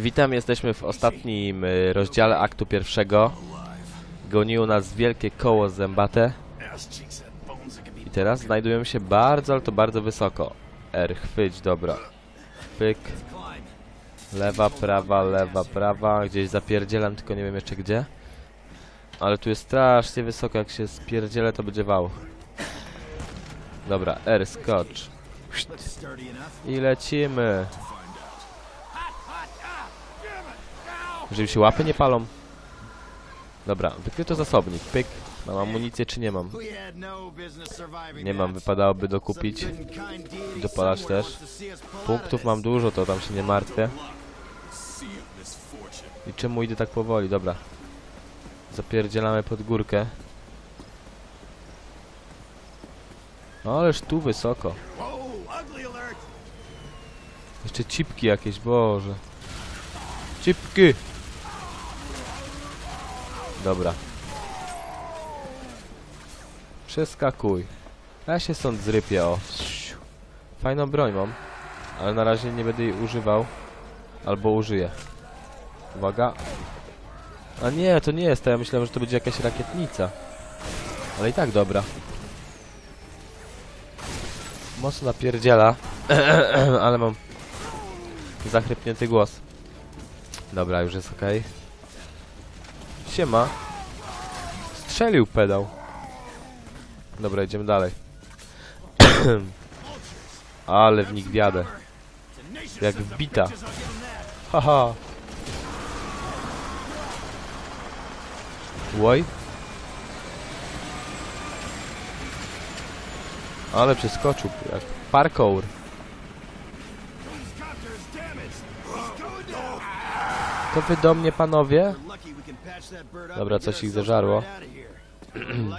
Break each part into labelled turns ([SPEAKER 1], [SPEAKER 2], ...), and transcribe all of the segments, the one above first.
[SPEAKER 1] Witam, jesteśmy w ostatnim y, rozdziale aktu pierwszego. Goniło nas wielkie koło zębate. I teraz znajdujemy się bardzo, ale to bardzo wysoko. R, chwyć, dobra. Pyk. Lewa, prawa, lewa, prawa. Gdzieś zapierdzielam, tylko nie wiem jeszcze gdzie. Ale tu jest strasznie wysoko, jak się spierdzielę, to będzie wał. Dobra, R, skocz. I lecimy. Żeby się łapy nie palą. Dobra, wykryto zasobnik. Pyk. Mam amunicję czy nie mam? Nie mam, wypadałoby dokupić. Dopalacz też. Punktów mam dużo, to tam się nie martwię. I czemu idę tak powoli? Dobra. Zapierdzielamy pod górkę. No, ależ tu wysoko. Jeszcze cipki jakieś, boże. Cipki! Dobra. Przeskakuj. Ja się stąd zrypię, o. Fajną broń mam. Ale na razie nie będę jej używał. Albo użyję. Uwaga. A nie, to nie jest to. Ja myślałem, że to będzie jakaś rakietnica. Ale i tak dobra. Mocno napierdziela. ale mam zachrypnięty głos. Dobra, już jest okej. Siema. Strzelił pedał. Dobra, idziemy dalej. Ale w nich wiadę. Jak wbita. Haha. Łoj. Ale przeskoczył, jak parkour. To wy do mnie, panowie?
[SPEAKER 2] Dobra, coś ich zeżarło.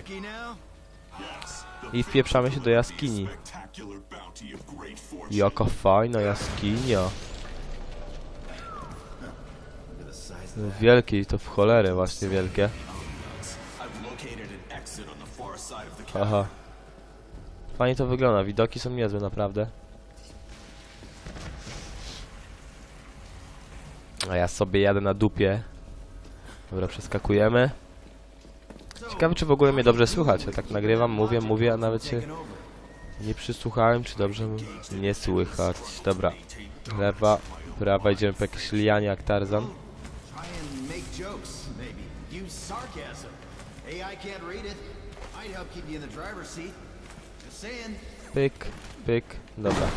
[SPEAKER 1] I wpieprzamy się do jaskini. Jaka fajna jaskinia. Wielkie to w cholerę właśnie wielkie. Aha. Fajnie to wygląda, widoki są niezłe naprawdę. A ja sobie jadę na dupie. Dobra, przeskakujemy. Ciekawe, czy w ogóle mnie dobrze słychać. Ja tak nagrywam, mówię, mówię, a nawet się nie przysłuchałem, czy dobrze mnie słychać. Dobra. Lewa, prawa, idziemy po jakieś lianie jak Tarzan. Pyk, pyk, dobra.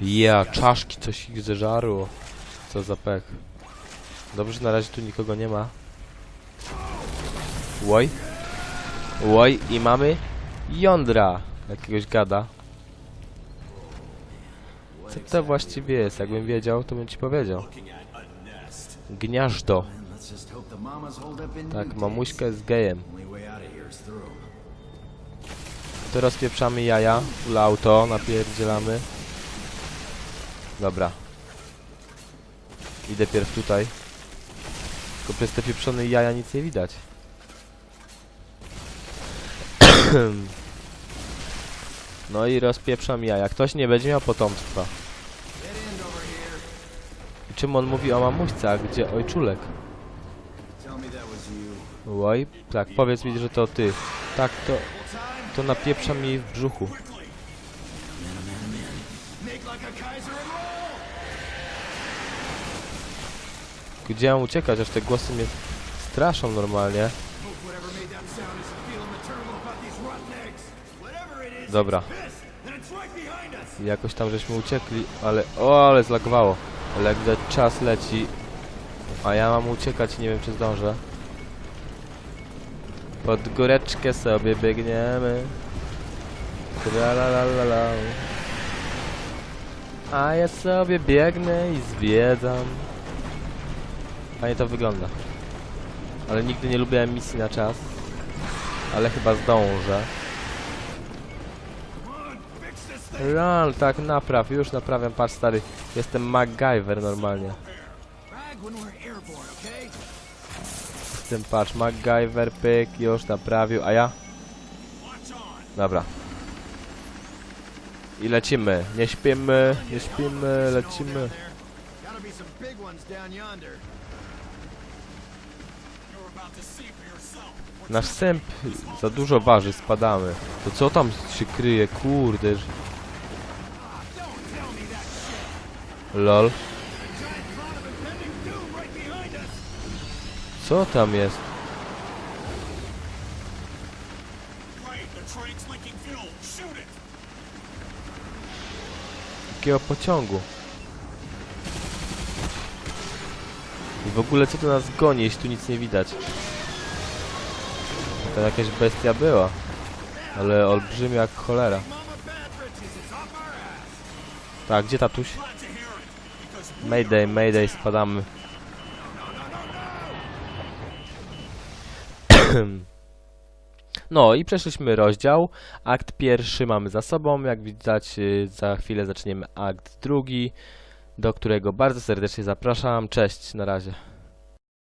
[SPEAKER 1] Ja, czaszki, coś ich zeżarło. Co za pek. Dobrze, na razie tu nikogo nie ma. Łoj. Łoj i mamy jądra. Jakiegoś gada. Co to właściwie jest? Jakbym wiedział, to bym ci powiedział.
[SPEAKER 2] In
[SPEAKER 1] Tak, mamuśka jest gejem. To rozpieprzamy jaja, full auto, napierdzielamy. Dobra. Idę pierw tutaj. Tylko przez te pieprzone jaja nic nie widać. No i rozpieprzam jaja. Ktoś nie będzie miał potomstwa. I czym on mówi o mamuśce, gdzie ojczulek? Oj, tak, powiedz mi, że to ty. Tak, to, to napieprza mi w brzuchu. Gdzie mam uciekać, aż te głosy mnie straszą normalnie. Dobra. Jakoś tam żeśmy uciekli, ale... O, ale zlagowało. Ale jak widać czas leci. A ja mam uciekać nie wiem czy zdążę. Pod góreczkę sobie biegniemy. Tralalala. A ja sobie biegnę i zwiedzam. Fajnie to wygląda. Ale nigdy nie lubiłem misji na czas. Ale chyba zdążę. Run, tak napraw, już naprawiam, patrz stary, jestem MacGyver normalnie.
[SPEAKER 2] Okay?
[SPEAKER 1] Jestem, patrz, MacGyver, pyk, już naprawił, a ja? Dobra. I lecimy. Nie śpimy, nie śpimy, lecimy.
[SPEAKER 2] Gotta be some big ones down yonder.
[SPEAKER 1] Na wstęp za dużo waży, spadamy. To co tam się kryje? Kurde. Lol. Co tam jest? Jakiego pociągu? I w ogóle co tu nas goni, jeśli tu nic nie widać? To jakaś bestia była. Ale olbrzymia jak cholera. Tak, gdzie tatuś? Mayday, mayday, spadamy. No i przeszliśmy rozdział. Akt pierwszy mamy za sobą. Jak widać, y, za chwilę zaczniemy akt drugi, do którego bardzo serdecznie zapraszam. Cześć, na razie.